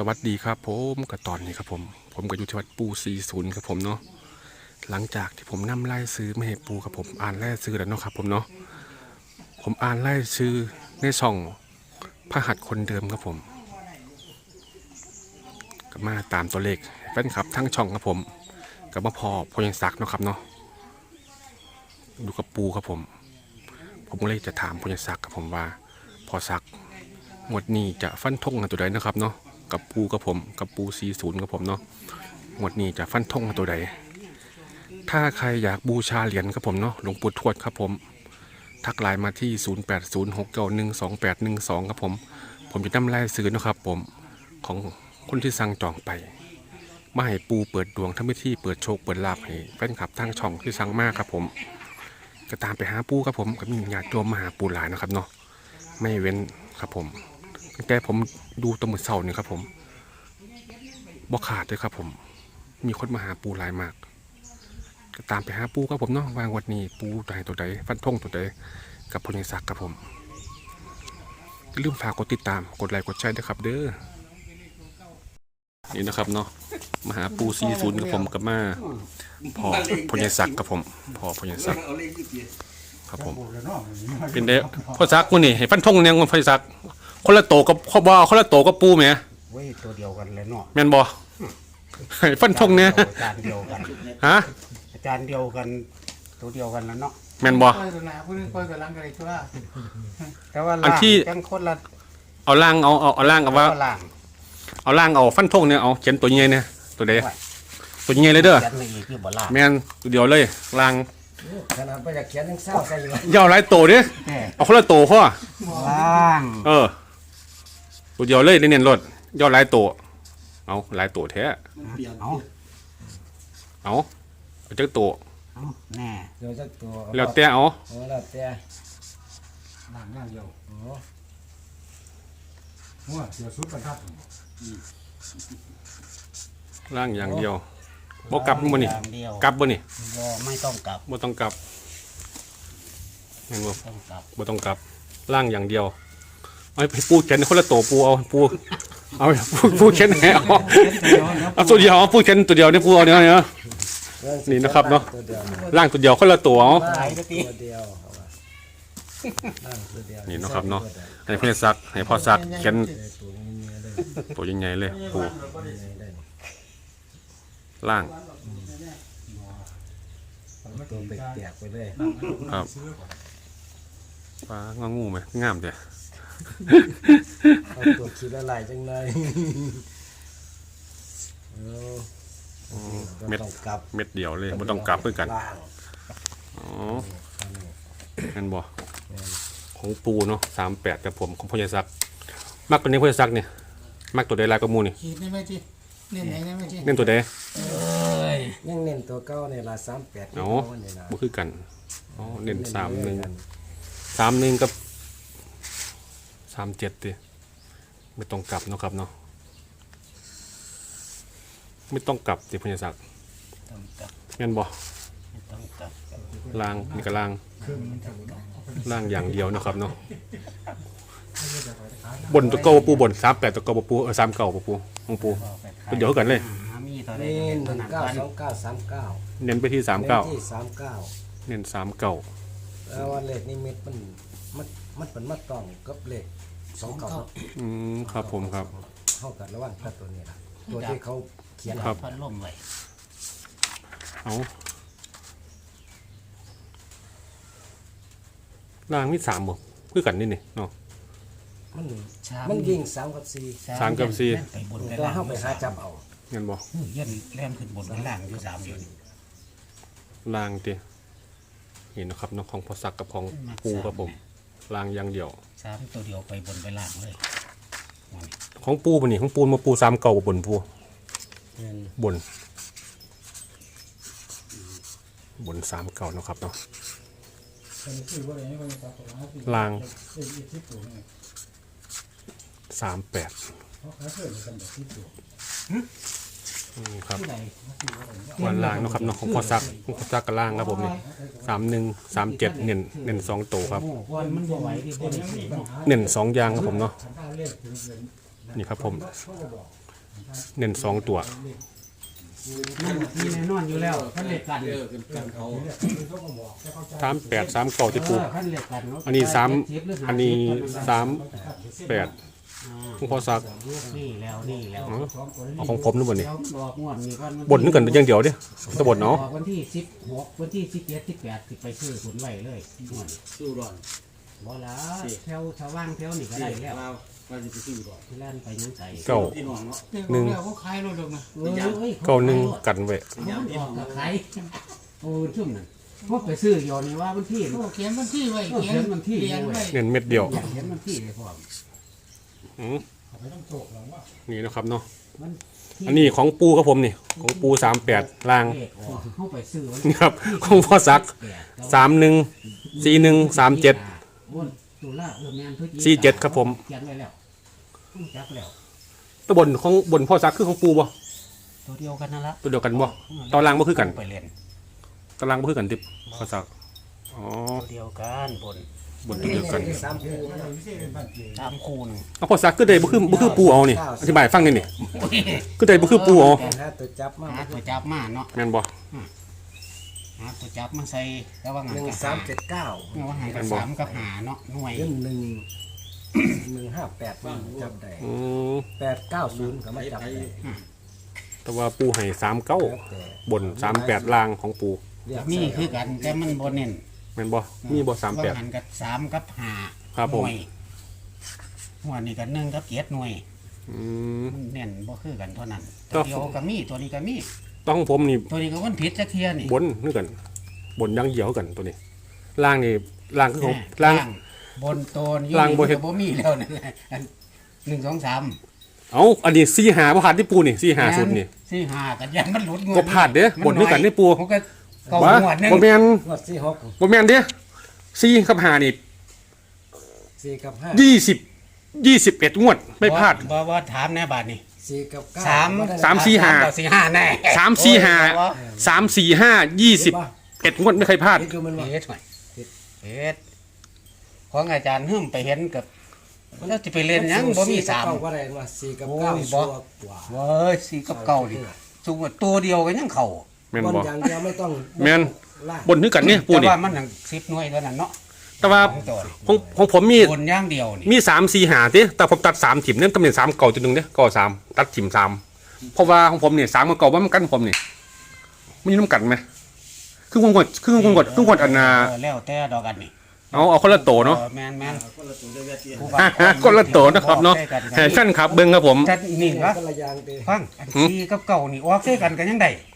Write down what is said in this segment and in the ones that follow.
สวัสดีครับผมกับตอนนี้ครับผม ผมกับยุทธวัฒน์ปู40ครับผมเนาะหลังจากที่ผมนำไล่ซื้อมาให้ปูครับผมอ่านไล่ซื้อแล้วเนาะครับผมเนาะผมอ่านไล่ซื้อในช่องพระหัตถ์คนเดิมครับผมก็มาตามตัวเลขแฟนคลับทั้งช่องครับผมกับมาพอพอยังซักเนาะครับเนาะดูกับปูครับผม ผมก็เลยจะถามพอยังซักครับผมว่า พอซักหมวดนี้จะฟันธงกันตัวใดนะครับเนาะ กับปูกับผมกับปู40กับผมเนาะหมวดนี้จะฟันธงกันตัวใด ถ้าใครอยากบูชาเหรียญครับผมเนาะหลวงปู่ทวดครับผม ทักไลน์มาที่ 0806912812 ครับผม ผมจะนำไล่ซื้อนะครับผมของคนที่สั่งจองไปมาให้ปูเปิดดวงทำพิธีเปิดโชคเปิดลาภให้แฟนคลับทางช่องที่สั่งมากครับผมก็ตามไปหาปูครับผมกับมีญาติโยมมาหาปูหลายนะครับเนาะไม่เว้นครับผม แต่ผมดูตัวมือเสาเนี่ยครับ ผมบ่ขาดเลยครับ ผม มีคนมาหาปูหลายมากก็ตามไปหาปูครับผมเนาะวางวันนี้ปูตัวไหนตัวใดฟันธงตัวใดกับพลยังศักดิ์ครับผมอย่าลืมฝากกดติดตามกดไลค์กดแชร์ด้วยครับ เด้อนี่นะครับเนาะมาหาปูซีศูนกับผมกับมาพอพลยังศักดิ์กับผมพอพลยังศักดิ์ครับผม เป็นเด้พ่อซักมื้อนี่ให้ฟันธงแนวพ่อซัก คนละโตกับข้อบ่คนละโตกับปูแหมเว้ยตัวเดียวกันเลยเนาะแม่นบ่ให้ฟันธงเนี่ยอาจารย์เดียวกัน ฮะ อาจารย์เดียวกัน ตัวเดียวกันแล้วเนาะแม่นบ่คอยตัวหนาผู้นึงคอยตัวหลังกันเลยทั่วแต่ว่าอันที่จังคนละเอาล่างเอาเอาเอาล่างเอาว่าก็ล่างเอาล่างเอาฟันธงเนี่ยเอาเขียนตัวใหญ่เนี่ยตัวใดตัวใหญ่เลยเด้อยันในอีกคือบ่ล่างแม่นตัวเดียวเลยล่างขนาดไปอยากเขียนยังเศร้าใส่อยู่อย่าเอาหลายโตเด้เอาคนละโตพ่อล่าง เออ ตัวเดียวเลยเน้นๆรถอย่าเอาหลายโตเอาหลายโตแท้เอาเอาเอาจักโตเอาแน่เดี๋ยวจะตัวแล้วแต่เอาโอ้แล้วแต่หลังอย่างเดียวโอ้หัวเดี๋ยวสุดประทัดล่างอย่างเดียวบ่กลับบ่นี่อย่างเดียวกลับบ่นี่บ่ไม่ต้องกลับบ่ต้องกลับแม่นบ่ต้องกลับบ่ต้องกลับล่างอย่างเดียว เอาให้ปูเขียนคนละโตปูเอาปูเอาปูปูเขียนให้เอาเอาตัวเดียวเอาปูเขียนตัวเดียวเนี่ยปูเอาเนี่ยเนี่ยนี่นะครับเนาะตัวเดียวล่างตัวเดียวคนละตัวเอาหลายทีตัวเดียวเอาไว้นั่งตัวเดียวนี่นะครับเนาะให้เพื่อนซักให้พ่อซักเขียนตัวนี้มีอะไรตัวใหญ่ๆเลยปูได้ล่างตัวเปแตกไปเลยครับปลางองูไหมงามเด้ เอาตัวขีดละลายจังเลยเอาเม็ดต้องกลับเม็ดเดียวเลยบ่ต้องกลับเพื่อกันล่างอ๋องั้นบ่ของปูเนาะสามแปดกับผมของพ่อใหญ่ซักมักตัวนี้พ่อใหญ่ซักเนี่ยมักตัวใดลายกระมูนี่ขีดได้ไหมจีเล่นไหนได้ไหมจีเน้นตัวใดยังเน้นตัวเก้าเนี่ยละสามแปดเอาเนี่ยนะบ่คือกันอ๋อเน้นสามหนึ่งสามหนึ่งกับ สามเจ็ดดิไม่ต้องกลับเนาะครับเนาะไม่ต้องกลับสิพญาศักดิ์ต้องกลับงั้นบ่ไม่ต้องกลับล่างนี่ก็ล่างล่างอย่างเดียวเนาะครับเนาะบนตัวเก่าบ่ปูบนสามแปดตัวเก่าบ่ปูเออสามเก่าบ่ปูของปูตัวเดียวกันเลยหามีเท่าใดนี่หเท่านึ่งนั้นเก้ากันสองเก้าสามเก้าเน้นไปที่สามเก้าที่สามเก้าเน้นสามเก่าแล้วว่าเลขนิมิตมันมันมันเป็นมาต้องกับเลข สองเก้าอืมครับผมครับ เข้ากันระหว่างกับตัวนี้ละตัวที่เขาเขียนครับ พัดลมไว้เอาล่างมีสามบ่คือกันนี่นี่เนาะ มันชามมันยิงสามกับสี่สามกับสี่ ไปบนไปตัวล่างเข้าไปหาจับเอางั้นบ่เย็นแล่นขึ้นบนไปล่างอยู่สามอยู่นี่ล่างตินี่นะครับเนาะของพอสักกับของปูครับผม ล่างอย่างเดียว สามตัวเดียวไปบนไปล่างเลยของปูปะนี่ของปูมาปูสามเก่าบ่บนปูเงินบน บนสามเก่าเนาะครับเนาะเป็นคือว่าอะไรนี่คนตัดตัวหาคือล่างเป็นอีกที่ตัวนี่สามแปด นกันแบบที่ตัวครับที่ไหนวันล่างเนาะครับเนาะของพอสักของพอสักกับล่างครับผมนี่สามหนึ่งสามเจ็ดเน้นเน้นสองโตวครับวันมันบ่ไหวที่คบ่นได้ยังมีปัญหาเน้นสองอยางครับผมเนาะขันท่าเรียกถึงเงินนี่ครับผม เน้นสองตัวมันมีแน่นอนอยู่แล้วขั้นเล็กกันสามแปดสามเก้าที่ปูเออขั้นเล็กกันเะอันนี้สามเจ็ดหรือห้าอันนี้สิบสามแปด หลวงพ่อซักนี่แล้วนี่แล้วอ๋อ เอาของผมนึกว่านี่แล้วบอกงวดนี้ก่อนบนนึกกันอย่างเดียวเด้ตะบนเนาะบอกวันที่สิบหกวันที่สิบเจ็ดสิบแปดสิไปซื้อขุนไว้เลยงวดสู้ดอนบ่ละแถวชาวว่างแถวนี่ก็ได้แล้วเราเราจะไปสู้ดอนที่แล่นไปยังไงเก้าพี่น้องเนาะหนึ่งเขาขายรถลงนะเอ้ยเก้าหนึ่งกันไว้มันออกกับใครโอ้ชุ่มนั่นพวกไปซื้ออยู่นี่ว่าวันที่ โอ้เขียนวันที่ไว้เออเขียนวันที่เขียนไว้ เน้นเม็ดเดียวอยากเห็นวันที่เลยพ่อ อืมเอาไปต้องโจกหลังว่านี่นะครับเนาะมันอันนี้ของปูครับผมนี่ ของปูสามแปดล่าง เลขออกเข้าไปซื้อวันนี่ครับ ของพ่อซักสามหนึ่งสี่หนึ่งสามเจ็ดบนตุลาเออแมนพฤศจิกาสี่เจ็ดครับผม เขียนไว้แล้วต้องจักแล้ว ตัวบนของบนพ่อซักคือของปูบ่ตัวเดียวกันนั่นละตัวเดียวกันบ่ตอนล่างบ่คือกันไปเล่นตารางบ่คือกันติพ่อซักอ๋อตัวเดียวกันบน บนตัวเดียวกันสามคู่ตามคูณเอาพ่อซักก็ได้บ่คือบ่คือปูเอานี่อธิบายให้ฟังหน่อยนี่ก็ได้บ่คือปูเอาแต่ถ้าตัวจับมาหาตัวจับมาเนาะแม่นบ่หาตัวจับมาใส่ระวังหหันนึ่งกับสาหามเจ็ดเก้าระวังหันกับสามกับหาเนาะหน่วยเรื่องหนึ่งหนึ่งห้าแปดมันจับได้อืมแปดเก้าศูนย์ก็มาจับได้แต่ว่าปูให้สามเก้าแล้วแต่บนสามแปดล่างของปูเรียกนี่ใส่คือกันแต่มันบนเน้น แม่นบ่มีบ่สามแปดระวังหันกับสามกับหาครับผม หน่วยหัวนี่กับหนึ่งกับเกียรหน่วยอืม มันเน้นบ่คือกันเท่านั้นครัตัวบ เดียวก็มีตัวนี้ก็มี ต้องผมนี่ตัวนี้ก็วันผิดจักเทียนี่บนนึกกันบนอยังเหี่ยวกันตัวนี้ล่างนี่ล่างคือของล่าง บนตัวนี้ล่างบ่เฮ็ดบ่มีแล้วนั่นแหละอันหนึ่งสองสามเอาอันนี้สี่หาบ่ผ่านที่ปูนี่สี่หาสุดนี่ สี่ห้ากันยันมันหลุดงวดก็พลาดเด้มับนด้วยกันนี่ปู่ ผมก็ เก่าว่าหวดหนึงบ่แม่นงวดสี่หกบ่แม่นเด้สี่กับหานี่สี่กับห้ายี่สิบยี่สิบเอ็ดงวดไม่พลาด บ่บ่ถามแน่บาดนี้สี่กับเก้าสามได้สามสี่ห้าต่อสี่ห้าแน่สามสี่ห้าโอ้ยสามสี่ห้ายี่สิบเอ็ดงวดไม่เคยพลาดนี่คือมันว่า เฮ็ดหน่อยเฮ็ดของอาจารย์หึ่มไปเห็นกับแล้วจะไปเล่นหยังบ่มีสาม เก้ว่าได้ว่าสี่กับโอ้ยเก้าบ่ ชัวร์กว่า เว้ยสี่กับเก้าดิสูงกว่าตัวเดียวก็ยังเข้า แม่นบนบ่อย่างเดียวไม่ต้องแม่น ลากบนนึกกันนี่ปูแต่นี่ว่ามันหนังสิบหน่วยเท่านั้นเนาะแต่ว่าของตัวนี่ของของผมมีบนอย่างเดียวนี่มีสามสี่หาติแต่ผมตัดสามถิ่มเนี่ยตำแหน่งสามเก่าจุดหนึ่งเนี่ยเก่าสามตัดถิ่มสามเพราะว่าของผมเนี่ยสามกับเก่าว่ามันกันผมนี่มันมีน้ำกันไหมครึ่งวงกดครึ่งวงกดครึ่งวงกดอันนาเออแล้วแต่ดอกกันนี่เอาเอาคนละโตเนาะออแม่นแม่นคนละตัวเดียวเตี้ยผู้ว่าคนละโตนะครับเนาะแฮชั่นครับเบิ้งครับผม แต่นี่วะก็ละอยางเด้ฟังอันสี่กับเก้านี่ออกใส่กันกันยังได้แม่นก็ยังหา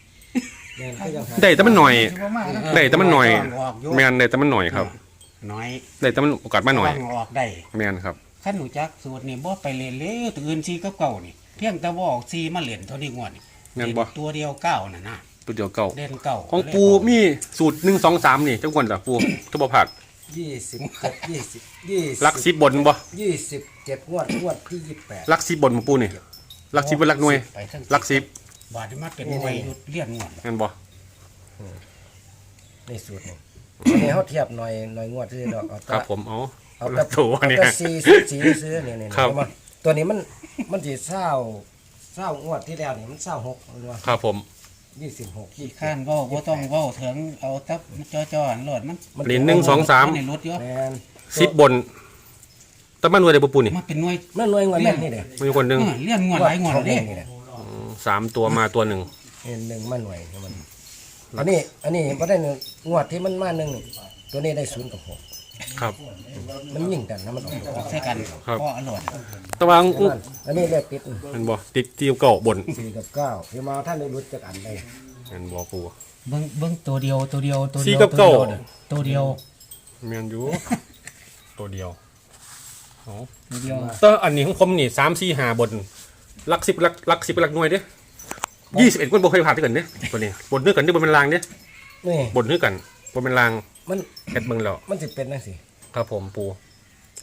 ได้แต่มันหน่อยสิบ่มานะได้แต่มันหน่อยออกอยู่แมนได้แต่มันหน่อยครับ น้อยได้แต่มันโอกาสมาหน่อยระวังออกได้แมนครับขั้นหนูจักสูตรนี่บ่ไปเล่นเลยตัวอื่นสี่กับเก้านี่ เพียงแต่ว่าออกสี่มาเล่นเท่านี้งวดนี่แม่นบ่ตัวเดียวเก้าน่ะนะตัวเดียวเก่าเล่นเก้าของปูมีสูตรหนึ่งสองสามนี่เจ้าคนละปูจะบ่ผัดยี่สิบเจ็ดยี่สิบยี่สิบลักซิบบนบ่ยี่สิบเจ็ดงวดงวดที่ยี่สิบแปดลักซิบบนมาปูนี่ลักซิบเป็นลักหน่วย ไปทั้งลักซิบ บาดนี้มาเป็นหน่วยหยุดเลี้ยนงวดแม่นบ่ในสูตรนี่อันนี้เขาเทียบหน่อยหน่อยงวดที่ดอกเอาครับตะผมเอาเอาละตะโถเอาเนี่ยตะซีซีซีซื้อเนี่ยเนี่ยครับเอามาตัวนี้มันมันจีเศร้าเศร้างวดที่แล้วนี่มันเศร้าหกมันว่าครับผมยี่สิบหกยี่ข้านเว้าบ่ต้องเว้าถึงเอาตับจ่อๆอันโลดมันเหรียญหนึ่งสองสามในรถเยอะแมนซิบบนแต่มันหน่วยได้บ่ปูนี่มันเป็นหน่วยมันหน่วยงวดแรกนี่เด้มีคนหนึ่งเออเลี้ยนงวดหลายงวดเลเด้นี่แหละ สามตัวมาตัวหนึ่ง เห็นหนึ่งมันหน่วยนี่มันอันนี้ อันนี้พอได้หนึ่งงวดที่มันมาหนึ่งนี่ตัวนี้ได้ศูนย์กับหกครับ มันยิ่งกันนะมันออกออกใส่กันครับ ก็อร่อยแต่ว่าเห็นมันอันนี้เลขติดมันบ่ติดที่เก่าบนสี่กับเก้าพี่มาท่านได้รู้จักอันได้มันบ่ปู เบิ่งเบิ่งตัวเดียวตัวเดียวตัวเดีสี่ยวกับเก้า ตัวเดียวแม่นอยู่ ตัวเดียวเอาตัวเดียว แต่อันนี้ของผมนี่สามสี่ห้าบน ลักสิบลักลักสิบลักหน่วยเด้ยี่สิบเอ็ดคนบ่เคยผ่านด้วยกันเด้ตัวนี้บนด้วยกันที่บนเป็นรางเด้นี่บนด้วยกันบนเป็นรางมันเอ็ดเบิ่งแล้วมันจะเป็นนั่นสิครับผมปู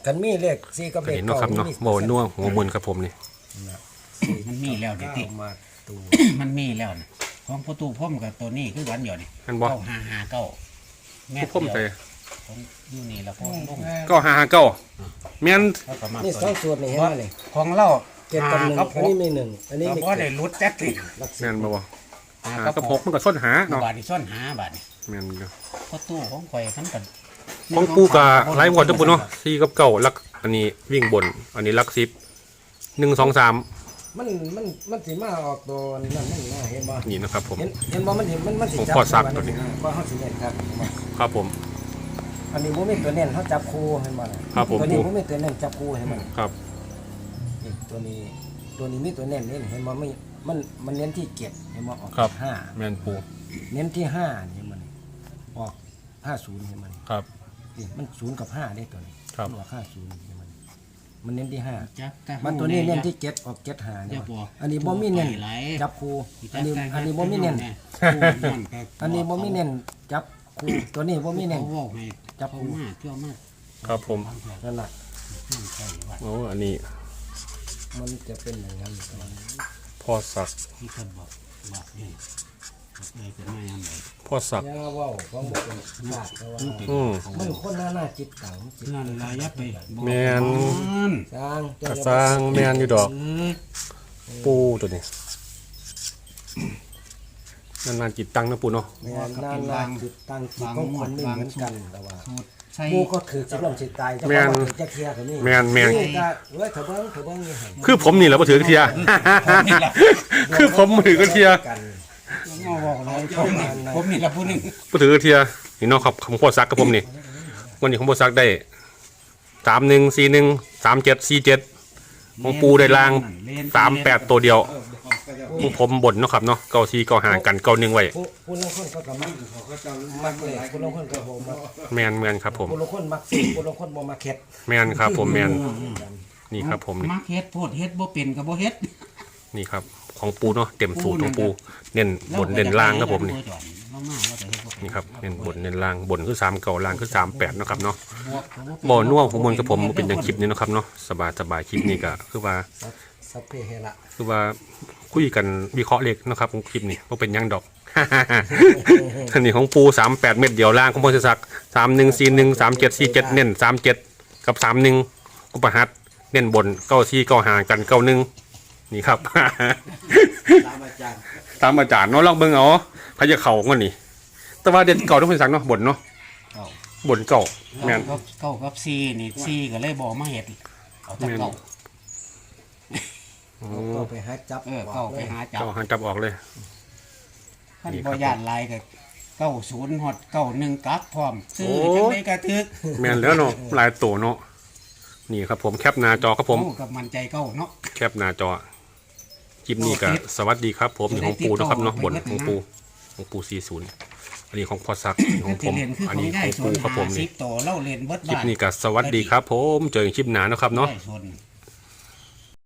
กันมีเลขสี่กับก็เลขเห็นเนาะเก้าครับเนาะมีโมนัวหัวบนครับผมนี่มันมีแล้วเดี๋ยวติเก้ามาตัวมันมีแล้วนะของประตูพ่อมกับตัวนี้คือวันเดียวนี่มันบ่เก้าห้าห้าเก้าแม่ผู้พ่มใจเดียวของอยู่นี่แล้วพ่อลงก็ห้าห้าเก้าแม่นแล้วก็มานี่ตัวสองนี้ส่วนนี่เห็นไหมนี่ของเรา เจ็ดกับหนึ่งครับผมอันนี้มีหนึ่งอันนี้ก็มีบ่ได้เจ็ดหลุดจักทีหลักสิบแม่นบ่บ่หาหากับกับหหกกมันก็ส้นหาเนาะบาทนี่ซ่อนหาบาทนี่แม่นอยู่พอตู้ของข่อยคันกันของปูกับไล่หมดทุกปูเนาะสี่กับเก่าลักอันนี้วิ่งบน อันนี้ลักสิบหนึ่งสองสามมันมันมันสิมาออกตัวนั่นนั่นนะเห็นบ่นี่นะครับผม เห็นเห็นบ่มันสิมันมันสิผมจับขอซักตัวนี้ก็เฮาสิเน้นครับครับผม อันนี้บ่มีตัวเน้นเฮาจับคู่เห็นบ่ล่ะครับผม ตัวนี้บ่มีตัวเน้นจับคู่เห็นบ่ล่ะครับ นี่ตัวนี้ ตัวนี้มีตัวเน้นนี่เห็นบ่ไม่มันมันเน้นที่เจ็ดเห็นบ่ออกครับ ห้าแม่นปูเน้นที่ห้าเห็นบ่นี่ออกห้าศูนย์เห็นบ่นี่ครับ นี่มันศูนย์กับห้าได้ตัวนี้ครับ มันออกห้าศูนย์เห็นบ่นี่มันเน้นที่ห้าจับแต่มันตัวนี้เน้นที่เจ็ดออกเจ็ดหาอเนี่ยย่าบอกอันนี้บ่มีเน้นไหลจับคู่จัอับนนี้แต่อันนี้บ่มีเน้นอันนี้บ่มีเน้นจับคู่ตัวนี้บ่มีเน้น เขาบอกให้จับ เขาคู่มาเที่ยวมาครับผมนั่นน่ะใช่ว่าโอ้อันนี้ มันจะเป็นอย่างนั้นพ่อสักที่คนบอกบอกนี่ไอ้เป็นไม่ยังไงพ่อสักอย่าเว้าของบ่เป็นชาติแต่ว่าอืมมันคนหน้าหน้าจิตเก่าจิตนั่นระยะไปบอกแม่นนั่นสร้างกระสร้างแม่นอยู่ดอก ปูตัวนี้นานๆจิตตังนะปูเนาะแม่นหน้าหน้าจิตตั้งจิตของคนไม่เหมือนกันแต่ว่า สูตรใส่ปูก็ถือสิลมสิตายเจ้าแม่ของนบ่ถือจะเคลียร์ก็นี่แม่นแม่นนี่ก็เว้ยเถอะเบิ่งเถอะเบิ่งนี่ให้คือผมนี่แหละมาถือกระเทียคือผมมาถือกระเทียกัน เอาบอกเลยผมนี่ผมนี่ละผู้หนึ่งมาถือกระเทียนี่เนาะครับของพ่อซักกับผมนี่วันนี้ของพ่อซักได้สามหนึ่งสี่หนึ่งสามเจ็ดสี่เจ็ดของปูได้ลางสามแปดตัวเดียวขอ งผมบ่นเนาะครับเนาะเก้าสี่เก้าหากันเก้าหนึ่งไว้ผู้ผู้ลางคนก็ก็มักมักเลยผู้ลางคนก็บ่มักแมนแมนครับผมผู้ลางคนมักสิผู้ลางคนบ่มักเฮ็ดแมนครับผมแมนนี่ครับผมนี่มักเฮ็ดโพดเฮ็ดบ่เป็นก็บ่เฮ็ดนี่ครับ ของปูเนาะเต็มสูตรของปูเน้นบนเน้นล่างครับผมนี่เรามาว่าแต่เฮ็ดบ่เป็นนี่ครับเน้นบนเน้นล่างบนคือสามเก่าล่างคือสามแปดนาะครับเนาะบวกก็เป็นบ่อน่วงของมวลกับผมเป็นอย่างคลิปนี้เนาะครับเนาะสบายสบายคลิปนี้ก็คือว่าสัพสัพเพเหระคือว่า คุยกันวิเคราะห์เลขเนาะครับของคลิปนี้ว่าเป็นหยังดอก อันนี้ของปูสามแปดเม็ดเดียวล่างของพงศศักดิ์สามหนึ่งสี่หนึ่งสามเจ็ดสี่เจ็ดเน้นสามเจ็ดกับสามหนึ่งอุปหัตถ์เน้นบนเก้าสี่เก้าหากันเก้าหนึ่งนี่ครับ ตามอาจารย์ตามอาจารย์เนาะลองเบิ่งเอาพระจะเข่ากันนี่ แต่ว่าเด่นเก่าต้องเป็นสักเนาะบนเนาะเก่าบนเก่าแม่นเก้าเก้ากับซีนี่ซีก็เลยบอกมาเห็ดเอาแต่เก้า ก็ไปหาจับเออเก้าไปหาจับเก่าหางจับออกเลยขั้นนี่ครับบ่ยานลายก็เก้าศูนย์ฮอดเก้าหนึ่งกลับพร้อมซื้อโอ้ จังไดกระทึกแม่นแล้วเนาะหลายตัวเนาะนี่ครับผมแคปหน้าจอครับผม โอ้กับมันใจเก้าเนาะ แคปหน้าจอคลิปนี้ก็โอ้ติดสวัสดีครับผมอยู่ของปูนะครับเนาะติดบต่นอของปูของปูสี่ศูนย์อันนี้ของพอซักของผที่มเรียนคืออันของนี้ย่าขยองส่วนปูครับผมห้าสินี่บโตเล่าเรียนเบิดคลิปบ้านนี้ก็สวัสดีครับผม เจอกันคลิปหน้านะครับเนาะย่ยส่วน